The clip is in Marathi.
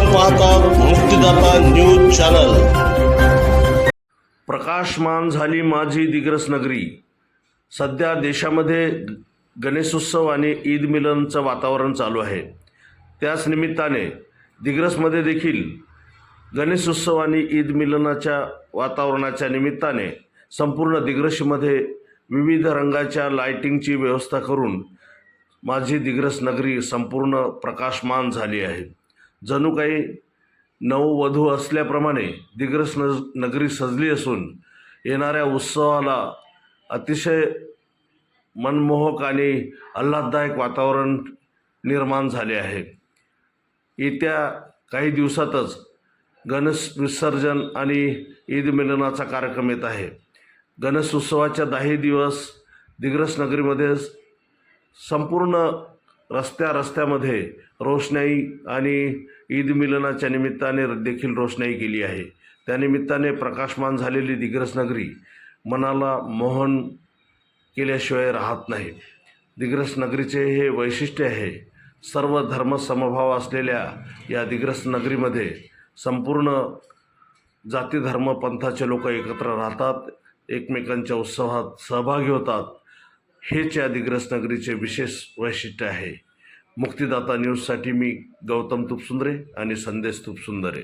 आपण पाहतात मुक्तिदाता न्यूज चॅनल. प्रकाशमान झाली माझी दिग्रस नगरी. सध्या देशामध्ये गणेशोत्सव आणि ईद मिलनचं वातावरण चालू आहे. त्याच निमित्ताने दिग्रसमध्ये देखील गणेशोत्सव आणि ईद मिलनाच्या वातावरणाच्या निमित्ताने संपूर्ण दिग्रसमध्ये विविध रंगाच्या लाईटिंगची व्यवस्था करून माझी दिग्रस नगरी संपूर्ण प्रकाशमान झाली आहे. जणू काही नववधू असल्याप्रमाणे दिग्रस नज नगरी सजली असून येणाऱ्या उत्सवाला अतिशय मनमोहक आणि आल्हाददायक वातावरण निर्माण झाले आहे. येत्या काही दिवसातच गणेश विसर्जन आणि ईद मिलनाचा कार्यक्रम येत आहे. गणेश उत्सवाच्या दहा दिवस दिग्रस नगरीमध्ये संपूर्ण रस्त्या रस्त्यामध्ये रोषणाई आणि ईद मिलनाच्या निमित्ताने देखील रोषणाई केली आहे. त्यानिमित्ताने प्रकाशमान झालेली दिग्रसनगरी मनाला मोहन केल्याशिवाय राहत नाही. दिग्रसनगरीचे हे वैशिष्ट्य आहे सर्व धर्मसमभाव असलेल्या या दिग्रस नगरीमध्ये संपूर्ण जाती धर्म पंथाचे लोक एकत्र राहतात एकमेकांच्या उत्सवात सहभागी होतात. हेच या दिग्रस नगरीचे विशेष वैशिष्ट्य आहे. मुक्तिदाता न्यूजसाठी मी गौतम तुपसुंदरे आणि संदेश तुपसुंदरे.